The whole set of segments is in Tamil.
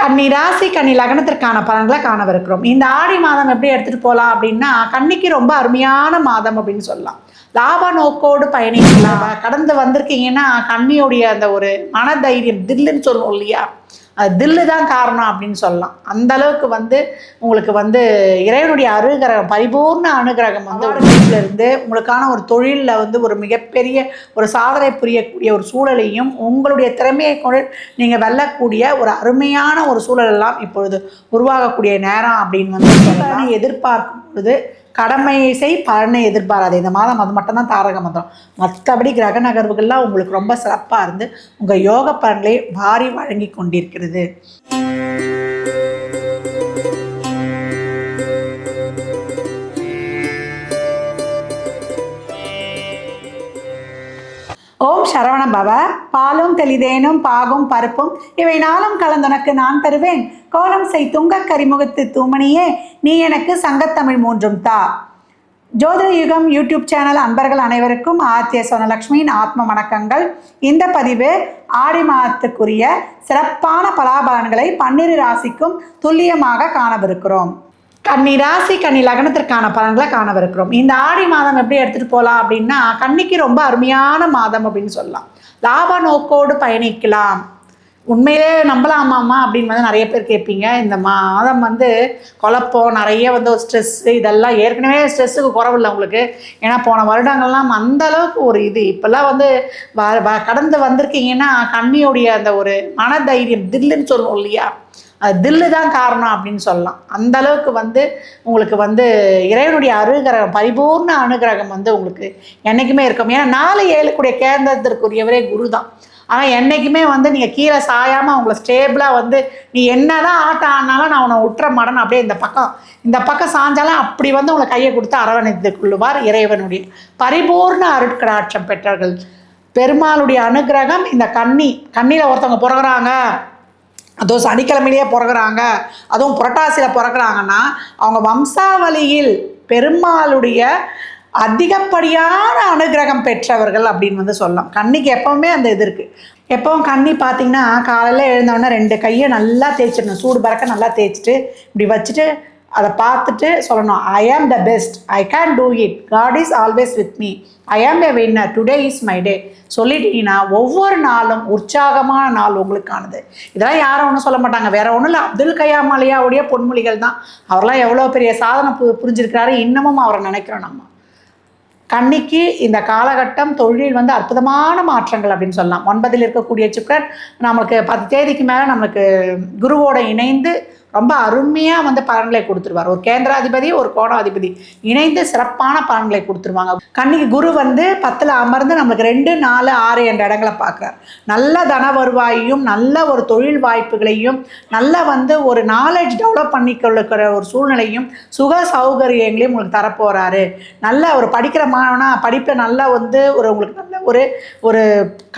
கன்னி ராசி கன்னி லக்னத்திற்கான பலன்களை காணவிருக்கிறோம். இந்த ஆடி மாதம் எப்படி எடுத்துகிட்டு போகலாம் அப்படின்னா கன்னிக்கு ரொம்ப அருமையான மாதம் அப்படின்னு சொல்லலாம். லாப நோக்கோடு பயணிக்கலாம். கடந்து வந்திருக்கீங்கன்னா கன்னியுடைய அந்த ஒரு மனதைரியம் தில்லுன்னு சொல்லுவோம் இல்லையா? தில்லு தான் காரணம் அப்படின்னு சொல்லலாம். அந்த அளவுக்கு வந்து உங்களுக்கு வந்து இறைவனுடைய அனுகிரகம் பரிபூர்ண அனுகிரகம் வந்து இருந்து உங்களுக்கான ஒரு தொழிலில் வந்து ஒரு மிகப்பெரிய ஒரு சாதனை புரியக்கூடிய ஒரு சூழலையும் உங்களுடைய திறமையை கொண்டு நீங்கள் வெல்லக்கூடிய ஒரு அருமையான ஒரு சூழலெல்லாம் இப்பொழுது உருவாகக்கூடிய நேரம் அப்படின்னு வந்து எதிர்பார்க்கும் பொழுது கடமையை செய் பலனை எதிர்பாராது. இந்த மாதம் அது மட்டும்தான் தாரக மந்திரம். மற்றபடி கிரக நகர்வுகள்லாம் உங்களுக்கு ரொம்ப சிறப்பாக இருந்து உங்கள் யோக பலன்களை வாரி வழங்கி கொண்டிருக்கிறது. ஓம் சரவண பவ. பாலும் தெளிதேனும் பாகும் பருப்பும் இவை நாளும் கலந்துனக்கு நான் தருவேன். கோலம் செய் துங்கக் கரிமுகத்து தூமணியே நீ எனக்கு சங்கத்தமிழ் மூன்றும் தா. ஜோதிட யுகம் யூடியூப் சேனல் அன்பர்கள் அனைவருக்கும் ஆத்திய சோனலக்ஷ்மியின் ஆத்ம வணக்கங்கள். இந்த பதிவு ஆடி மாதத்துக்குரிய சிறப்பான பலாபலன்களை பன்னிரு ராசிக்கும் துல்லியமாக காணவிருக்கிறோம். கன்னி ராசி கன்னி லக்னத்திற்கான பலன்களை காணவிருக்கிறோம். இந்த ஆடி மாதம் எப்படி எடுத்துகிட்டு போகலாம் அப்படின்னா கன்னிக்கு ரொம்ப அருமையான மாதம் அப்படின்னு சொல்லலாம். லாப நோக்கோடு பயணிக்கலாம். உண்மையிலே நம்பலாமாம்மா அப்படின்னு வந்து நிறைய பேர் கேட்பீங்க. இந்த மாதம் வந்து குழப்பம் நிறைய வந்து ஒரு ஸ்ட்ரெஸ்ஸு இதெல்லாம் ஏற்கனவே ஸ்ட்ரெஸ்ஸுக்கு குறவில்லை உங்களுக்கு. ஏன்னா போன வருடங்கள்லாம் அந்த அளவுக்கு ஒரு இது. இப்போல்லாம் வந்து வ வ- கடந்து வந்திருக்கீங்கன்னா கன்னியுடைய அந்த ஒரு மனதைரியம் தில்லுன்னு சொல்லுவோம் இல்லையா? அது தில்லு தான் காரணம் அப்படின்னு சொல்லலாம். அந்த அளவுக்கு வந்து உங்களுக்கு வந்து இறைவனுடைய அனுகிரகம் பரிபூர்ண அனுகிரகம் வந்து உங்களுக்கு என்றைக்குமே இருக்கும். ஏன்னா நாலு ஏழுக்குடைய கேந்திரத்திற்குரியவரே குரு தான் ஆனால் என்றைக்குமே வந்து நீங்கள் கீழே சாயாமல் அவங்கள ஸ்டேபிளாக வந்து நீ என்ன தான் ஆட்டம் ஆனாலும் நான் உன்னை விட்டுற மாட்டேன்னு அப்படியே இந்த பக்கம் இந்த பக்கம் சாஞ்சாலும் அப்படி வந்து உங்களை கையை கொடுத்து அரவணைத்து கொள்ளுவார் இறைவனுடைய பரிபூர்ண அருட்கடாட்சம் பெற்றார்கள் பெருமாளுடைய அனுகிரகம் இந்த கன்னி கண்ணியில் ஒருத்தவங்க பிறகுறாங்க. அதுவும் சனிக்கிழமையிலேயே பிறகுறாங்க. அதுவும் புரட்டாசியில் பிறகுறாங்கன்னா அவங்க வம்சாவளியில் பெருமாளுடைய அதிகப்படியான அனுகிரகம் பெற்றவர்கள் அப்படின்னு வந்து சொல்லலாம். கண்ணிக்கு எப்பவுமே அந்த இது இருக்குது எப்பவும் கண்ணி பார்த்தீங்கன்னா காலையில் எழுந்தோடனே ரெண்டு கையை நல்லா தேய்ச்சிடணும். சூடு பறக்க நல்லா தேய்ச்சிட்டு இப்படி வச்சுட்டு அதை பார்த்துட்டு சொல்லணும். I am the best I can do it God is always with me I am a winner today is my day சொல்லிட்டீங்கன்னா ஒவ்வொரு நாளும் உற்சாகமான நாள் உங்களுக்கானது. இதெல்லாம் யாரும் ஒன்றும் சொல்ல மாட்டாங்க. வேற ஒன்றும் இல்லை. அப்துல் கயாம் அலையாவுடைய பொன்மொழிகள் தான். அவர்லாம் எவ்வளோ பெரிய சாதனை பு புரிஞ்சிருக்கிறாரு. இன்னமும் அவரை நினைக்கிறோம் நம்ம. கன்னிக்கு இந்த காலகட்டம் தொழில் வந்து அற்புதமான மாற்றங்கள் அப்படின்னு சொல்லலாம். ஒன்பதில் இருக்கக்கூடிய சுக்கரன் நமக்கு பத்து தேதிக்கு மேலே நம்மளுக்கு குருவோட இணைந்து ரொம்ப அருமையாக வந்து பலன்களை கொடுத்துருவார். ஒரு கேந்திராதிபதி ஒரு கோணாதிபதி. இணைந்து சிறப்பான பலன்களை கொடுத்துருவாங்க. கன்னிக்கு குரு வந்து பத்தில் அமர்ந்து நம்மளுக்கு ரெண்டு நாலு ஆறு என்ற இடங்களை பார்க்குறார். நல்ல தன வருவாயையும் நல்ல ஒரு தொழில் வாய்ப்புகளையும் நல்ல வந்து ஒரு நாலேஜ் டெவலப் பண்ணிக்கொள்ளுக்கிற ஒரு சூழ்நிலையும் சுக சௌகரியங்களையும் உங்களுக்கு தரப்போகிறாரு நல்ல ஒரு படிக்கிற மாணவனா படிப்பை நல்லா வந்து ஒரு உங்களுக்கு நல்ல ஒரு ஒரு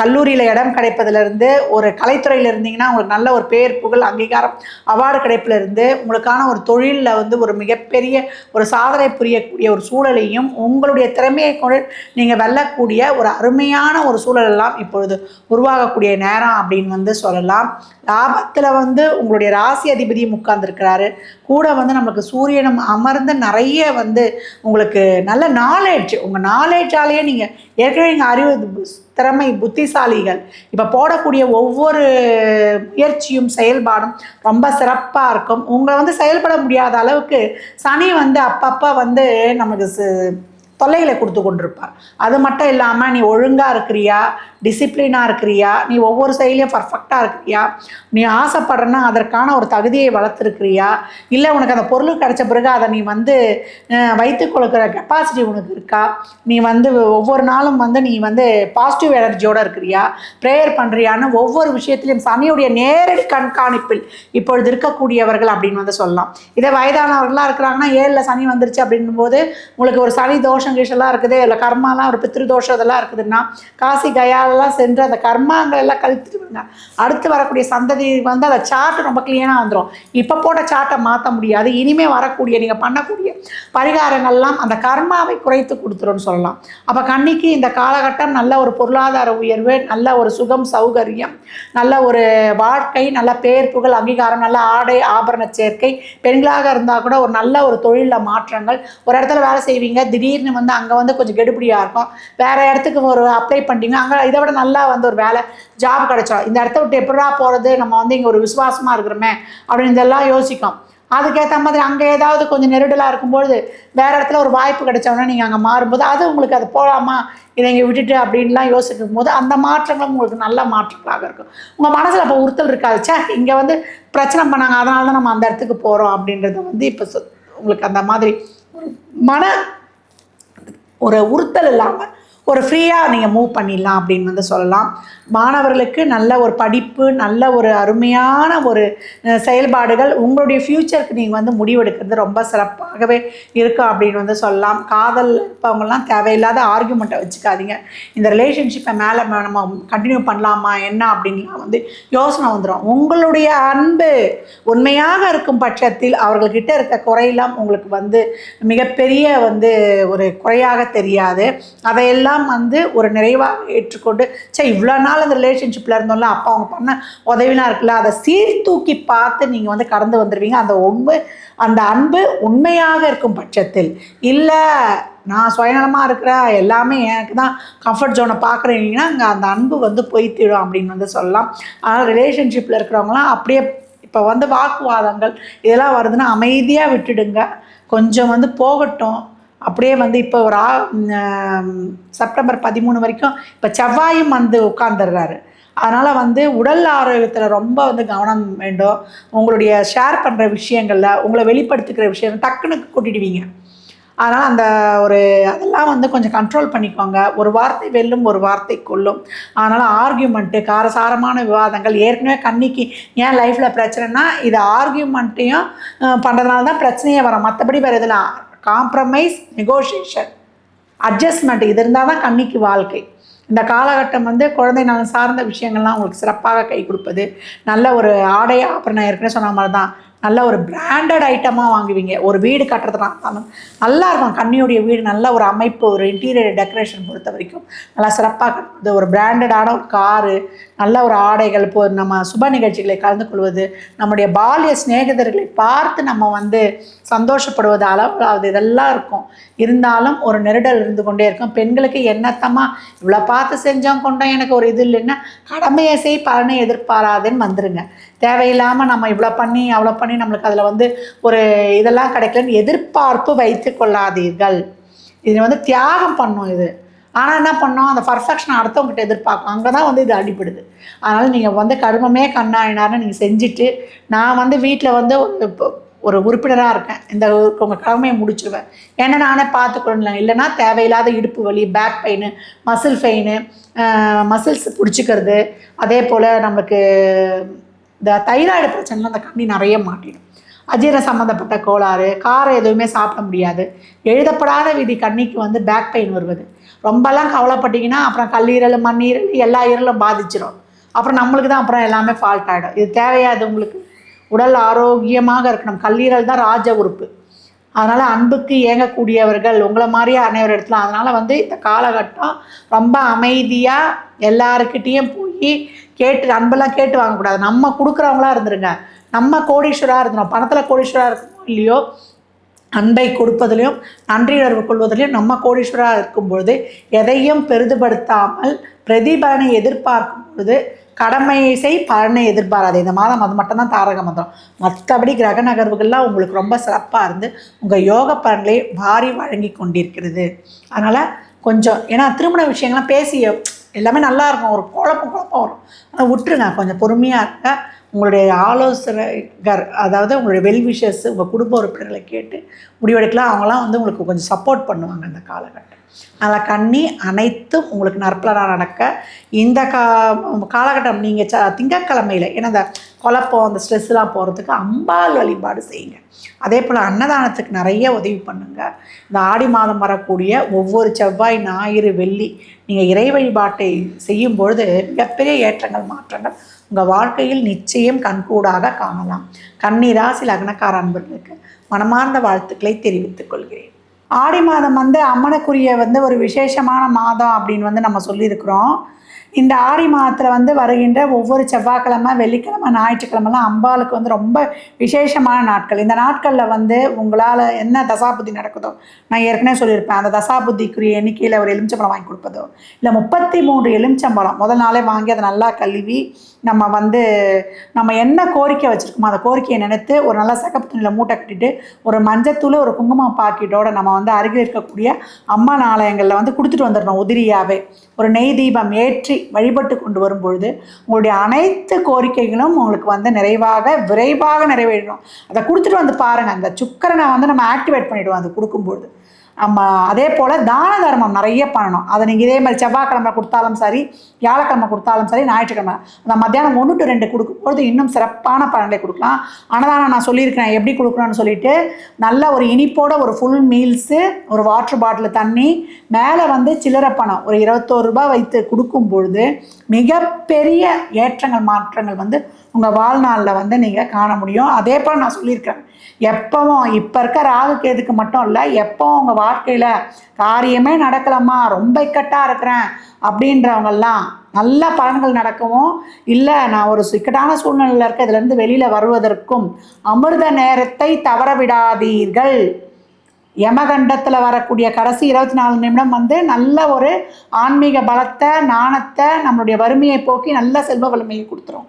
கல்லூரியில் இடம் கிடைப்பதிலிருந்து ஒரு கலைத்துறையில் இருந்தீங்கன்னா உங்களுக்கு நல்ல ஒரு பேர் புகழ் அங்கீகாரம் அவார்டு வாய்ப்பில் இருந்து உங்களுக்கான ஒரு தொழிலில் வந்து ஒரு மிகப்பெரிய ஒரு சாதனை புரியக்கூடிய ஒரு சூழலையும் உங்களுடைய திறமையை கொண்டு நீங்கள் வெல்லக்கூடிய ஒரு அருமையான ஒரு சூழலெல்லாம் இப்பொழுது உருவாகக்கூடிய நேரம் அப்படின்னு வந்து சொல்லலாம். லாபத்தில் வந்து உங்களுடைய ராசி அதிபதியும் உட்கார்ந்துருக்கிறாரு. கூட வந்து நமக்கு சூரியனும் அமர்ந்து நிறைய வந்து உங்களுக்கு நல்ல நாலேஜ் உங்கள் நாலேஜாலேயே நீங்கள் ஏற்கனவே நீங்கள் அறிவு திறமை புத்திசாலிகள். இப்போ போடக்கூடிய ஒவ்வொரு முயற்சியும் செயல்பாடும் ரொம்ப சிறப்பாக இருக்கும். உங்களை வந்து செயல்பட முடியாத அளவுக்கு சனி வந்து அப்பப்போ வந்து நமக்கு தொல்லைகளை கொடுத்து கொண்டிருப்பார். அது மட்டும் இல்லாமல் நீ ஒழுங்காக இருக்கிறியா? டிசிப்ளினாக இருக்கிறியா? நீ ஒவ்வொரு செயலையும் பர்ஃபெக்டாக இருக்கிறியா? நீ ஆசைப்படுறனா அதற்கான ஒரு தகுதியை வளர்த்துருக்கிறியா? இல்லை உனக்கு அந்த பொருள் கிடைச்ச பிறகு அதை நீ வந்து வைத்து கொடுக்குற கெப்பாசிட்டி உனக்கு இருக்கா? நீ வந்து ஒவ்வொரு நாளும் வந்து நீ வந்து பாசிட்டிவ் எனர்ஜியோடு இருக்கிறியா? ப்ரேயர் பண்ணுறியான்னு ஒவ்வொரு விஷயத்திலையும் சனியுடைய நேரடி கண்காணிப்பில் இப்பொழுது இருக்கக்கூடியவர்கள் அப்படின்னு வந்து சொல்லலாம். இதே வயதானவர்களாக இருக்கிறாங்கன்னா ஏழில் சனி வந்துருச்சு அப்படின்னும் போது உங்களுக்கு ஒரு சனி தோஷம் கீஷெல்லாம் இருக்குது. இல்லை கர்மாலாம் ஒரு பித்ருதோஷம் இதெல்லாம் இருக்குதுன்னா காசி கயாலெல்லாம் சென்று அந்த கர்மாங்கள் எல்லாம் கழித்துட்டு விடுங்க. அடுத்து வரக்கூடிய சந்ததி வந்து அந்த சார்ட் ரொம்ப க்ளீனாக வந்துடும் இப்போ போட்ட சார்ட்டை மாற்ற முடியாது. இனிமேல் வரக்கூடிய நீங்கள் பண்ணக்கூடிய பரிகாரங்கள்லாம் அந்த கர்மாவை குறைத்து கொடுத்துருன்னு சொல்லலாம். அப்போ கண்ணிக்கு இந்த காலகட்டம் நல்ல ஒரு பொருளாதார உயர்வு நல்ல ஒரு சுகம் சௌகரியம் நல்ல ஒரு வாழ்க்கை நல்ல பேர் புகழ் அங்கீகாரம் நல்ல ஆடை ஆபரண சேர்க்கை பெண்களாக இருந்தால் கூட ஒரு நல்ல ஒரு தொழிலில் மாற்றங்கள். ஒரு இடத்துல வேலை செய்வீங்க திடீர்னு வந்து அங்கே வந்து கொஞ்சம் கெடுபடியாக இருக்கும். வேறு இடத்துக்கு ஒரு அப்ளை பண்ணிட்டீங்க அங்கே இதை விட நல்லா வந்து ஒரு வேலை ஜாப் கிடைச்சோம் இந்த இடத்த விட்டு எப்படா போகிறது நம்ம வந்து இங்கே ஒரு விசுவாசமாக இருக்கிறோமே அப்படின்னு இதெல்லாம் யோசிக்கும். அதுக்கேற்ற மாதிரி அங்கே ஏதாவது கொஞ்சம் நெருடலாக இருக்கும்பொழுது வேறு இடத்துல ஒரு வாய்ப்பு கிடைச்சோன்னா நீங்கள் அங்கே மாறும்போது அது உங்களுக்கு அது போகலாமா இதை இங்கே விட்டுட்டு அப்படின்லாம் யோசிக்கும் போது அந்த மாற்றங்களும் உங்களுக்கு நல்ல மாற்றங்களாக இருக்கும். உங்கள் மனசில் அப்போ உறுத்தல் இருக்காது. சே இங்கே வந்து பிரச்சனை பண்ணாங்க அதனால தான் நம்ம அந்த இடத்துக்கு போகிறோம் அப்படின்றத வந்து இப்போ சொ- உங்களுக்கு அந்த மாதிரி ஒரு மன ஒரு உறுத்தல் இல்லாமல் ஒரு ஃப்ரீயாக நீங்கள் மூவ் பண்ணிடலாம் அப்படின்னு வந்து சொல்லலாம். மாணவர்களுக்கு நல்ல ஒரு படிப்பு நல்ல ஒரு அருமையான ஒரு செயல்பாடுகள் உங்களுடைய ஃப்யூச்சருக்கு நீங்கள் வந்து முடிவெடுக்கிறது ரொம்ப சிறப்பாகவே இருக்கும் அப்படின்னு வந்து சொல்லலாம். காதல் இப்போவங்கெல்லாம் தேவையில்லாத ஆர்குமெண்ட்டை வச்சுக்காதீங்க. இந்த ரிலேஷன்ஷிப்பை மேலே நம்ம கண்டினியூ பண்ணலாமா என்ன அப்படின்லாம் வந்து யோசனை வந்துடும் உங்களுடைய அன்பு உண்மையாக இருக்கும் பட்சத்தில் அவர்கள்கிட்ட இருக்க குறையெல்லாம் உங்களுக்கு வந்து மிகப்பெரிய வந்து ஒரு குறையாக தெரியாது. அதையெல்லாம் வந்து ஒரு நிறைவாக ஏற்றுக்கொண்டு சே இவ்வளோ நாள் அந்த ரிலேஷன்ஷிப்பில் இருந்தோம்ல அப்போ அவங்க பண்ண உதவிலாம் இருக்குல்ல அதை சீர்தூக்கி பார்த்து நீங்கள் வந்து கடந்து வந்துடுவீங்க அந்த உண்மை அந்த அன்பு உண்மையாக இருக்கும் பட்சத்தில். இல்லை நான் சுயநலமாக இருக்கிறேன் எல்லாமே எனக்கு தான் கம்ஃபர்ட் ஜோனை பார்க்குறீங்கன்னா அங்கே அந்த அன்பு வந்து பொய்த்திடும் அப்படின்னு வந்து சொல்லலாம். ஆனால் ரிலேஷன்ஷிப்பில் இருக்கிறவங்களாம் அப்படியே இப்போ வந்து வாக்குவாதங்கள் இதெல்லாம் வருதுன்னா அமைதியாக விட்டுடுங்க. கொஞ்சம் வந்து போகட்டும். அப்படியே வந்து இப்போ ஒரு ஆ செப்டம்பர் பதிமூணு வரைக்கும் இப்போ செவ்வாயும் வந்து உட்காந்துடுறாரு அதனால் வந்து உடல் ஆரோக்கியத்தில் ரொம்ப வந்து கவனம் வேண்டும். உங்களுடைய ஷேர் பண்ணுற விஷயங்களில் உங்களை வெளிப்படுத்திக்கிற விஷயம் டக்குன்னு கூட்டிடுவீங்க. அதனால் அந்த ஒரு அதெல்லாம் வந்து கொஞ்சம் கண்ட்ரோல் பண்ணிக்கோங்க. ஒரு வார்த்தை வெல்லும் ஒரு வார்த்தை கொல்லும். அதனால் ஆர்கியூமெண்ட்டு காரசாரமான விவாதங்கள் ஏற்கனவே கண்ணிக்கு ஏன் லைஃப்பில் பிரச்சனைனா இது ஆர்கியூமெண்ட்டையும் பண்ணுறதுனால தான் பிரச்சனையே வரும். மற்றபடி வேறு இதில் காம்ப்ரமைஸ் நெகோஷியேஷன் அட்ஜஸ்ட்மெண்ட் இது இருந்தால் தான் கண்ணிக்கு வாழ்க்கை. இந்த காலகட்டம் வந்து குழந்தை நலன் சார்ந்த விஷயங்கள்லாம் உங்களுக்கு சிறப்பாக கை கொடுப்பது. நல்ல ஒரு ஆடை நான் ஏற்கனவே சொன்ன மாதிரி தான். நல்ல ஒரு பிராண்டட் ஐட்டமாக வாங்குவீங்க. ஒரு வீடு கட்டுறதுனா நல்லா இருக்கும். கண்ணியுடைய வீடு நல்ல ஒரு அமைப்பு ஒரு இன்டீரியர் டெக்கரேஷன் பொறுத்த வரைக்கும். நல்லா சிறப்பாக கட்டுறது ஒரு பிராண்டடான ஒரு காரு நல்ல ஒரு ஆடைகள் இப்போ நம்ம சுப நிகழ்ச்சிகளை கலந்து கொள்வது நம்முடைய பால்ய சிநேகிதர்களை பார்த்து நம்ம வந்து சந்தோஷப்படுவது அளவலாவது இதெல்லாம் இருக்கும். இருந்தாலும் ஒரு நெருடல் இருந்து கொண்டே இருக்கும். பெண்களுக்கு என்னத்தமாக இவ்வளோ பார்த்து செஞ்சோம் கொண்டோம் எனக்கு ஒரு இது இல்லைன்னா கடமையை செய் பலனை எதிர்பாராதுன்னு வந்துடுங்க தேவையில்லாமல் நம்ம இவ்வளோ பண்ணி அவ்வளோ பண்ணி நம்மளுக்கு அதில் வந்து ஒரு இதெல்லாம் கிடைக்கலன்னு எதிர்பார்ப்பு வைத்து கொள்ளாதீர்கள். இது வந்து தியாகம் பண்ணும் இது. ஆனால் என்ன பண்ணோம்? அந்த பர்ஃபெக்ஷன் அடுத்தவங்ககிட்ட எதிர்பார்க்கும் அங்கே தான் வந்து இது அடிபடுது. அதனால் நீங்கள் வந்து கருமமே கண்ணாயினார்னு நீங்கள் செஞ்சுட்டு நான் வந்து வீட்டில் வந்து ஒரு இப்போ- ஒரு உறுப்பினராக இருக்கேன். இந்த உங்கள் கடமையை முடிச்சிருவேன். ஏன்னா நானே பார்த்துக்கணும் இல்லைன்னா தேவையில்லாத இடுப்பு வலி back pain muscle pain muscles பிடிச்சிக்கிறது. அதே போல் நமக்கு இந்த தைராய்டு பிரச்சனைலாம் அந்த கண்ணி நிறைய மாட்டிடும். அஜீரண சம்மந்தப்பட்ட கோளாறு காரம் எதுவுமே சாப்பிட முடியாது. எழுதப்படாத விதி கண்ணிக்கு வந்து பேக் பெயின் வருவது. ரொம்பலாம் கவலைப்பட்டீங்கன்னா அப்புறம் கல்லீரல் மண்ணீரல் எல்லா ஈரலும் பாதிச்சிடும் அப்புறம் நம்மளுக்கு தான் அப்புறம் எல்லாமே ஃபால்ட் ஆகிடும் இது தேவையாது உங்களுக்கு. உடல் ஆரோக்கியமாக இருக்கணும். கல்லீரல் தான் ராஜ உறுப்பு. அதனால் அன்புக்கு ஏங்கக்கூடியவர்கள் உங்களை மாதிரியே அனைவர் இடத்துல அதனால் வந்து இந்த காலகட்டம் ரொம்ப அமைதியாக எல்லாருக்கிட்டேயும் கேட்டு அன்பெல்லாம் கேட்டு வாங்கக்கூடாது. நம்ம கொடுக்குறவங்களா இருந்துருங்க. நம்ம கோடீஸ்வராக இருந்தோம். பணத்தில் கோடீஸ்வராக இருக்கணும் இல்லையோ அன்பை கொடுப்பதிலையும் நன்றியுணர்வு கொள்வதிலையும் நம்ம கோடீஸ்வராக இருக்கும்பொழுது எதையும் பெரிதுபடுத்தாமல் பிரதிபலனை எதிர்பார்க்கும் பொழுது கடமையை செய் பலனை எதிர்பாராது. இந்த மாதம் அது மட்டும்தான் தாரக மந்திரம். மற்றபடி கிரக நகர்வுகள்லாம் உங்களுக்கு ரொம்ப சிறப்பாக இருந்து உங்கள் யோக பலன்களை வாரி வழங்கி கொண்டிருக்கிறது. அதனால் கொஞ்சம் ஏன்னா திருமண விஷயங்கள்லாம் பேசிய எல்லாமே நல்லா இருக்கும் ஒரு குழப்பம் குழப்பம் வரும். ஆனால் விட்டுருங்க. கொஞ்சம் பொறுமையாக இருங்க. உங்களுடைய ஆலோசனைகர் அதாவது உங்களுடைய வெல் விஷஸ் உங்கள் குடும்ப உறுப்பினர்களை கேட்டு முடிவெடுக்கலாம். அவங்களாம் வந்து உங்களுக்கு கொஞ்சம் சப்போர்ட் பண்ணுவாங்க அந்த காலகட்டம். அதில் கண்ணி அனைத்தும் உங்களுக்கு நற்பலனாக நடக்க இந்த கா காலகட்டம் நீங்கள் ச திங்கக்கிழமையில் ஏன்னா இந்த குழப்பம் அந்த ஸ்ட்ரெஸ்லாம் போகிறதுக்கு அம்பாள் வழிபாடு செய்யுங்க. அதே போல் அன்னதானத்துக்கு நிறைய உதவி பண்ணுங்கள் இந்த ஆடி மாதம் வரக்கூடிய ஒவ்வொரு செவ்வாய் ஞாயிறு வெள்ளி நீங்கள் இறை வழிபாட்டை செய்யும் பொழுது மிகப்பெரிய ஏற்றங்கள் மாற்றங்கள் உங்கள் வாழ்க்கையில் நிச்சயம் கண்கூடாக காணலாம். கண்ணீராசி லக்னக்கார அன்பர்களுக்கு மனமார்ந்த வாழ்த்துக்களை தெரிவித்துக் கொள்கிறேன். ஆடி மாதம் வந்து அம்மனுக்குரிய வந்து ஒரு விசேஷமான மாதம் அப்படின்னு வந்து நம்ம சொல்லியிருக்கிறோம். இந்த ஆடி மாதத்தில் வந்து வருகின்ற ஒவ்வொரு செவ்வாய்க்கிழமை வெள்ளிக்கிழமை ஞாயிற்றுக்கிழமெல்லாம் அம்பாளுக்கு வந்து ரொம்ப விசேஷமான நாட்கள். இந்த நாட்களில் வந்து உங்களால் என்ன தசாபுத்தி நடக்குதோ நான் ஏற்கனவே சொல்லியிருப்பேன். அந்த தசாபுத்திக்குரிய எண்ணிக்கையில் ஒரு எலுமிச்சம்பழம் வாங்கி கொடுப்பதோ இல்லை முப்பத்தி மூன்று எலுமிச்சம்பழம் முதல் நாளே வாங்கி அதை நல்லா கழுவி நம்ம வந்து நம்ம என்ன கோரிக்கை வச்சுருக்கோமோ அந்த கோரிக்கையை நினைத்து ஒரு நல்ல சகப்பு துணியில் மூட்டை கட்டிட்டு ஒரு மஞ்சத்தூள் ஒரு குங்குமம் பாக்கெட்டோட நம்ம வந்து அருகில் இருக்கக்கூடிய அம்மன் ஆலயங்களில் வந்து கொடுத்துட்டு வந்துடணும் உதிரியாகவே ஒரு நெய் தீபம் ஏற்றி வழிபட்டு கொண்டு வரும் பொழுது உங்களுடைய அனைத்து கோரிக்கைகளும் உங்களுக்கு வந்து நிறைவாக விரைவாக நிறைவேறணும். அதை கொடுத்துட்டு வந்து பாருங்கள் அந்த சுக்கரனை வந்து நம்ம ஆக்டிவேட் பண்ணிவிடுவோம் அது கொடுக்கும்பொழுது. நம்ம அதே போல் தான தர்மம் நிறைய பண்ணணும். அதை நீங்கள் இதே மாதிரி செவ்வாய்க்கிழமை கொடுத்தாலும் சரி வியாழக்கிழமை கொடுத்தாலும் சரி ஞாயிற்றுக்கிழமை. அந்த மத்தியானம் ஒன்று டு ரெண்டு கொடுக்கும்போது இன்னும் சிறப்பான பலன்களை கொடுக்கலாம். அன்னதானம் நான் சொல்லியிருக்கிறேன் எப்படி கொடுக்கணும்னு சொல்லிட்டு நல்ல ஒரு இனிப்போட ஒரு ஃபுல் மீல்ஸு ஒரு வாட்டர் பாட்டில் தண்ணி மேலே வந்து சில்லறை பணம். ஒரு இருபத்தோரு ரூபாய் வைத்து கொடுக்கும் பொழுது மிகப்பெரிய ஏற்றங்கள் மாற்றங்கள் வந்து உங்கள் வாழ்நாளில் வந்து நீங்கள் காண முடியும். அதே போல் நான் சொல்லியிருக்கேன் எப்பவும் இப்போ இருக்க ராகு கேதுக்கு மட்டும் இல்லை எப்பவும் உங்கள் வாழ்க்கையில் காரியமே நடக்கலம்மா ரொம்ப இக்கட்டாக இருக்கிறேன் அப்படின்றவங்கெல்லாம் நல்ல பலன்கள் நடக்கவும் இல்லை நான் ஒரு சிக்கட்டான சூழ்நிலையில் இருக்க இதுலேருந்து வெளியில் வருவதற்கும் அமிர்த நேரத்தை தவற விடாதீர்கள். யமகண்டத்தில் வரக்கூடிய கடைசி இருபத்தி நாலு நிமிடம் வந்து நல்ல ஒரு ஆன்மீக பலத்தை நாணத்தை நம்மளுடைய வறுமையை போக்கி நல்ல செல்வ வலிமையை கொடுத்துரும்.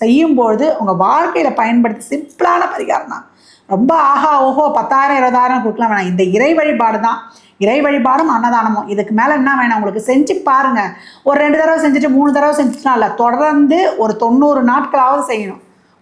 செய்யும்பொழுது உங்கள் வாழ்க்கையில் பயன்படுத்தி சிம்பிளான பரிகாரம் தான். ரொம்ப ஆஹா ஓஹோ பத்தாயிரம் இருபதாயிரம் கொடுக்கலாம் வேணாம். இந்த இறை வழிபாடு தான். இறை வழிபாடும் அன்னதானமும். இதுக்கு மேலே என்ன வேணும்? உங்களுக்கு செஞ்சு பாருங்கள் ஒரு ரெண்டு தடவை செஞ்சுட்டு மூணு தடவை செஞ்சுட்டுனா இல்லை. தொடர்ந்து ஒரு தொண்ணூறு நாட்களாவது செய்யணும்.